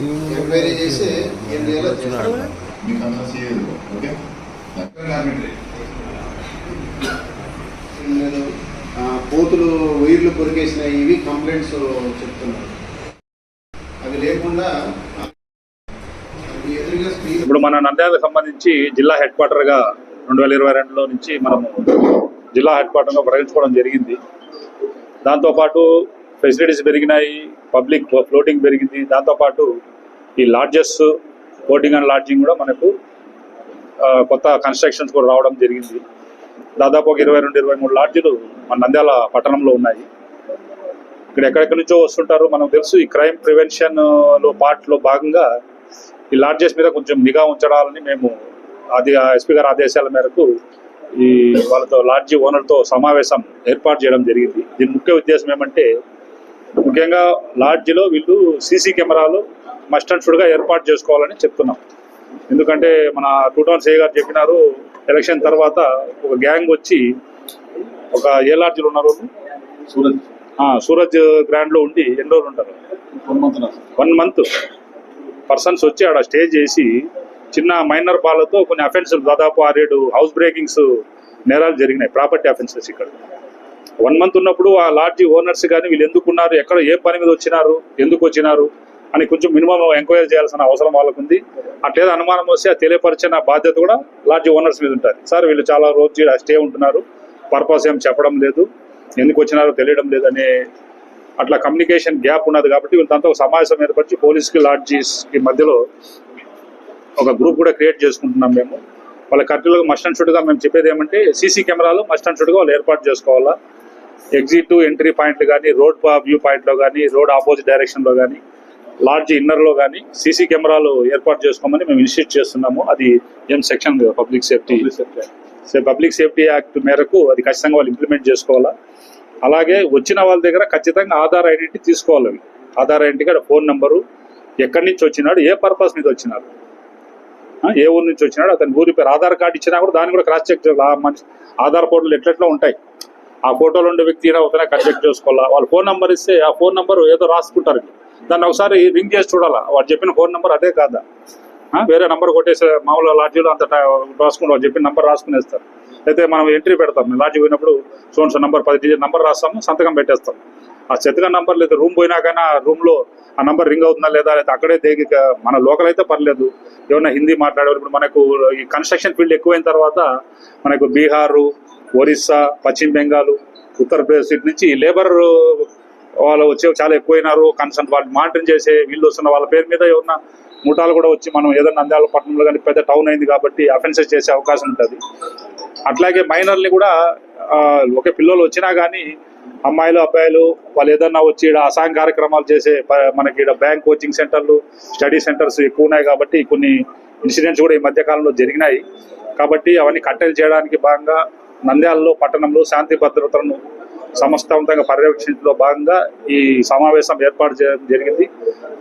Enquiry చేసి ఏం చేయాలో నేను ఆ, కోతులు వైర్లు కొరికేసిన ఇవి కంప్లైంట్స్ చెప్తున్నారు. అవి లేకుండా ఇప్పుడు మన నంద్యాలకు సంబంధించి జిల్లా హెడ్ క్వార్టర్గా రెండు వేల ఇరవై రెండులో నుంచి మనము జిల్లా హెడ్ క్వార్టర్గా ప్రకటించుకోవడం జరిగింది. దాంతోపాటు ఫెసిలిటీస్ పెరిగినాయి పబ్లిక్ ఫ్లోటింగ్ పెరిగింది. దాంతోపాటు ఈ లాడ్జెస్ బోటింగ్ అండ్ లాడ్జింగ్ కూడా మనకు కొత్త కన్స్ట్రక్షన్స్ కూడా రావడం జరిగింది. దాదాపు ఒక ఇరవై రెండు ఇరవై మూడు లాడ్జీలు మన నంద్యాల పట్టణంలో ఉన్నాయి. ఇక్కడ ఎక్కడెక్కడి నుంచో వస్తుంటారు మనకు తెలుసు. ఈ క్రైమ్ ప్రివెన్షన్లో పార్ట్లో భాగంగా ఈ లాడ్జెస్ మీద కొంచెం నిఘా ఉంచడాలని మేము అది ఎస్పీ గారి ఆదేశాల మేరకు ఈ వాళ్ళతో లాడ్జీ ఓనర్తో సమావేశం ఏర్పాటు చేయడం జరిగింది. దీని ముఖ్య ఉద్దేశం ఏమంటే ముఖ్యంగా లాడ్జిలో వీళ్ళు సీసీ కెమెరాలు మస్ట్ అండ్ షుడ్గా ఏర్పాటు చేసుకోవాలని చెప్తున్నాం. ఎందుకంటే మన టూ టౌన్ సే గారు చెప్పినారు ఎలక్షన్ తర్వాత ఒక గ్యాంగ్ వచ్చి ఒక ఏ లాడ్జిలో ఉన్నారు సూరజ్. గ్రాండ్లో ఉండి ఎన్ని రోజులు ఉంటారు? వన్ మంత్ పర్సన్స్ వచ్చి ఆడ స్టే చేసి చిన్న మైనర్ బాలతో కొన్ని అఫెన్సులు దాదాపు ఆరేడు హౌస్ బ్రేకింగ్స్ నేరాలు జరిగినాయి ప్రాపర్టీ అఫెన్సెస్ ఇక్కడ. వన్ మంత్ ఉన్నప్పుడు ఆ లాడ్జి ఓనర్స్ కానీ వీళ్ళు ఎందుకున్నారు? ఎక్కడ ఏ పని మీద వచ్చినారు? ఎందుకు వచ్చినారు? అని కొంచెం మినిమం ఎంక్వైరీ చేయాల్సిన అవసరం వాళ్ళకు ఉంది అట్లేదో అనుమానం వస్తే ఆ తెలియపరిచిన బాధ్యత కూడా లాడ్జి ఓనర్స్ మీద ఉంటుంది. సార్ వీళ్ళు చాలా రోజు స్టే ఉంటున్నారు. పర్పస్ ఏం చెప్పడం లేదు. ఎందుకు వచ్చినారో తెలియడం లేదనే అట్లా కమ్యూనికేషన్ గ్యాప్ ఉన్నది కాబట్టి వీళ్ళంతా ఒక సమావేశం ఏర్పరిచి పోలీస్కి లాడ్జీస్కి మధ్యలో ఒక గ్రూప్ కూడా క్రియేట్ చేసుకుంటున్నాం మేము. వాళ్ళ కరెక్ట్గా మస్ట్ అండ్ షుడ్గా మేము చెప్పేది ఏమంటే సీసీ కెమెరాలు మస్ట్ అండ్ షుడ్గా వాళ్ళు ఏర్పాటు చేసుకోవాలా? ఎగ్జిట్ ఎంట్రీ పాయింట్లు కానీ రోడ్ వ్యూ పాయింట్లో కానీ రోడ్ ఆపోజిట్ డైరెక్షన్లో కానీ లాడ్జ్ ఇన్నర్లో కానీ సీసీ కెమెరాలు ఏర్పాటు చేసుకోమని మేము ఇనిషియేట్ చేస్తున్నాము. అది ఏం section public safety. Public safety act. మేరకు అది ఖచ్చితంగా వాళ్ళు ఇంప్లిమెంట్ చేసుకోవాలా. అలాగే వచ్చిన వాళ్ళ దగ్గర ఖచ్చితంగా ఆధార్ ఐడెంటిటీ తీసుకోవాలి. ఆధార్ ఐడెంటిటీ ఫోన్ నెంబరు ఎక్కడి నుంచి వచ్చినాడు ఏ పర్పస్ మీద వచ్చినాడు. ఏ ఊరు నుంచి వచ్చినాడు అతని ఊరి పేరు ఆధార్ కార్డు ఇచ్చినా కూడా దాన్ని కూడా క్రాస్ చెక్ మనిషి ఆధార్ ఫోటోలు ఎట్లెట్లా ఉంటాయి. ఆ ఫోటోలో ఉండే వ్యక్తి అవుతానే కన్సెక్ట్ చేసుకోవాలా? వాళ్ళ ఫోన్ నెంబర్ ఇస్తే ఆ ఫోన్ నెంబర్ ఏదో రాసుకుంటారు. దాన్ని ఒకసారి రింగ్ చేసి చూడాలా? వాడు చెప్పిన ఫోన్ నెంబర్ అదే కాదా? వేరే నెంబర్ కొట్టేసి మామూలు లాడ్జీలో అంత టై- రాసుకుని చెప్పిన నెంబర్ రాసుకునేస్తారు. అయితే మనం ఎంట్రీ పెడతాం. లాడ్జీ పోయినప్పుడు సోన్స్ నెంబర్ పది డిజిట్ నెంబర్ రాస్తాము సంతకం పెట్టేస్తాం. ఆ చెత్తగా నంబర్ లేదా రూమ్ పోయినాకైనా ఆ రూమ్లో ఆ నంబర్ రింగ్ అవుతుందా లేదా లేదా అక్కడే దేగి మన లోకల్ అయితే పర్లేదు. ఏమైనా హిందీ మాట్లాడేవాళ్ళు ఇప్పుడు మనకు ఈ కన్స్ట్రక్షన్ ఫీల్డ్ ఎక్కువైన తర్వాత మనకు బీహారు ఒరిస్సా పశ్చిమ బెంగాల్ ఉత్తరప్రదేశ్ ఇటు నుంచి లేబర్ వాళ్ళు వచ్చే చాలా ఎక్కువైనారు. కన్సల్ట్ వాళ్ళు మానిటరింగ్ చేసే వీళ్ళు వస్తున్న వాళ్ళ పేరు మీద ఏమన్నా ముఠాలు కూడా వచ్చి మనం ఏదైనా నంద్యాల పట్టణంలో కానీ పెద్ద టౌన్ అయింది కాబట్టి అఫెన్సెస్ చేసే అవకాశం ఉంటుంది. అట్లాగే మైనర్ని కూడా ఒకే ఒక పిల్లలు వచ్చినా కానీ అమ్మాయిలు అబ్బాయిలు వాళ్ళు ఏదన్నా వచ్చి ఈడ అసాంఘ కార్యక్రమాలు చేసే మనకి ఈడ బ్యాంక్ కోచింగ్ సెంటర్లు స్టడీ సెంటర్స్ ఎక్కువ ఉన్నాయి కాబట్టి కొన్ని ఇన్సిడెంట్స్ కూడా ఈ మధ్యకాలంలో జరిగినాయి. కాబట్టి అవన్నీ కట్టెలు చేయడానికి భాగంగా నంద్యాలలో పట్టణంలో శాంతి భద్రతలను సమస్తవంతంగా పర్యవేక్షించడంలో భాగంగా ఈ సమావేశం ఏర్పాటు చేయడం జరిగింది.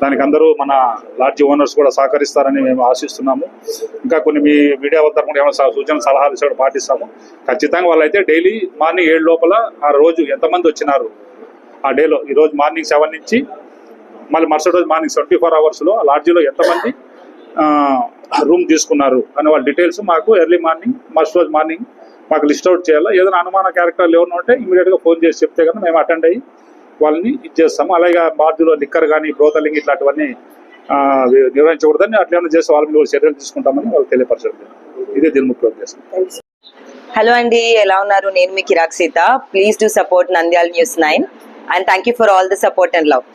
దానికి అందరూ మన లాడ్జి ఓనర్స్ కూడా సహకరిస్తారని మేము ఆశిస్తున్నాము. ఇంకా కొన్ని మీ మీడియా వద్ద కూడా ఏమైనా సూచన సలహాలు ఇస్తే కూడా పాటిస్తాము. ఖచ్చితంగా వాళ్ళైతే డైలీ మార్నింగ్ ఏడు లోపల ఆ రోజు ఎంతమంది వచ్చినారు ఆ డేలో? ఈరోజు మార్నింగ్ సెవెన్ నుంచి మళ్ళీ మరుసటి రోజు మార్నింగ్ ట్వంటీ ఫోర్ అవర్స్లో ఆ లాడ్జీలో ఎంతమంది రూమ్ తీసుకున్నారు అని వాళ్ళ డీటెయిల్స్ మాకు ఎర్లీ మార్నింగ్ మరుసటి రోజు మార్నింగ్ మాకు లిస్ట్ అవుట్ చేయాలా? ఏదైనా అనుమాన క్యారెక్టర్లు ఏమైనా ఉంటే ఇమీడియట్గా ఫోన్ చేసి చెప్తే కనుక మేము అటెండ్ అయ్యి వాళ్ళని ఇచ్చేస్తాము అలాగే బార్జులో లిక్కర్ కానీ బ్రోతలింగ్ ఇట్లాంటివన్నీ నిర్వహించకూడదని అట్లా చేసి చేస్తే వాళ్ళ మీద చర్యలు తీసుకుంటామని వాళ్ళు తెలియపరచడం ఇదే దీని ముఖ్య ఉద్దేశం. హలో అండి ఎలా ఉన్నారు? నేను మీ Kirak Sita. Please do support Nandyal news nine and thank you for all the support and love